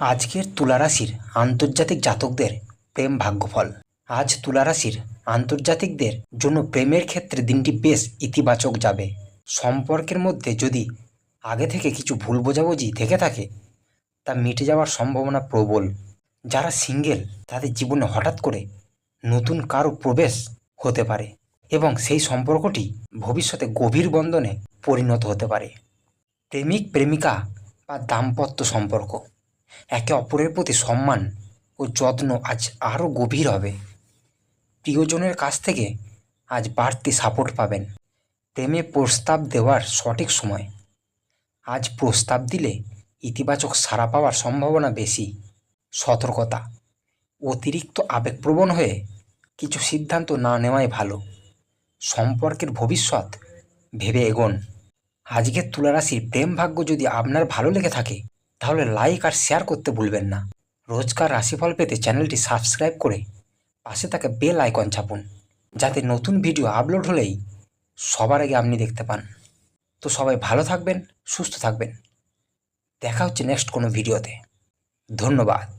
আজকের তুলারাশির আন্তর্জাতিক জাতকদের প্রেম ভাগ্যফল। আজ তুলারাশির আন্তর্জাতিকদের জন্য প্রেমের ক্ষেত্রে দিনটি বেশ ইতিবাচক যাবে। সম্পর্কের মধ্যে যদি আগে থেকে কিছু ভুল বোঝাবুঝি থেকে থাকে, তা মিটে যাওয়ার সম্ভাবনা প্রবল। যারা সিঙ্গেল, তাদের জীবনে হঠাৎ করে নতুন কারও প্রবেশ হতে পারে এবং সেই সম্পর্কটি ভবিষ্যতে গভীর বন্ধনে পরিণত হতে পারে। প্রেমিক, প্রেমিকা বা দাম্পত্য সম্পর্ক। একে অপরের প্রতি সম্মান ও যত্ন আজ আরও গভীর হবে। প্রিয়জনের কাছ থেকে আজ বাড়তি সাপোর্ট পাবেন। প্রেমে প্রস্তাব দেওয়ার সঠিক সময়। আজ প্রস্তাব দিলে ইতিবাচক সাড়া পাওয়ার সম্ভাবনা বেশি। সতর্কতা। অতিরিক্ত আবেগপ্রবণ হয়ে কিছু সিদ্ধান্ত না নেওয়াই ভালো। সম্পর্কের ভবিষ্যৎ ভেবে এগোন। আজকের তুলারাশির প্রেম ভাগ্য যদি আপনার ভালো লেগে থাকে তাহলে লাইক আর শেয়ার করতে ভুলবেন না। রোজকার রাশিফল পেতে চ্যানেলটি সাবস্ক্রাইব করে পাশে তাকে বেল আইকন ছাপুন, যাতে নতুন ভিডিও আপলোড হলেই সবার আগে আপনি দেখতে পান। তো সবাই ভালো থাকবেন, সুস্থ থাকবেন। দেখা হচ্ছে নেক্সট কোনো ভিডিওতে ধন্যবাদ।